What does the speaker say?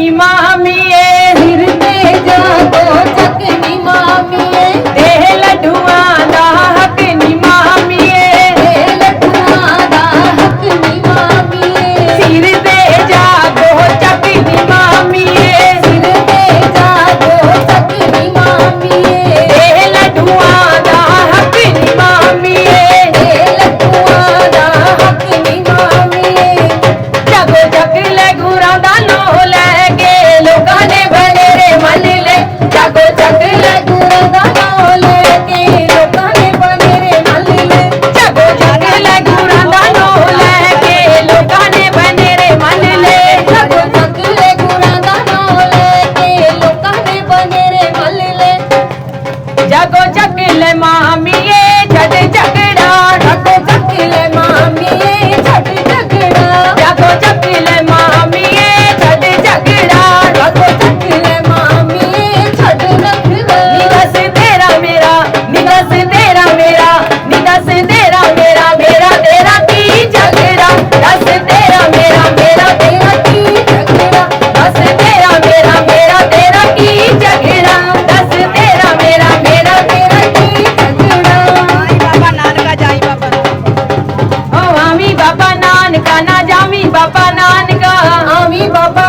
Anima மாமிய ਬਾਬਾ ਨਾਨਕਾ ਆਵੀ ਬਾਬਾ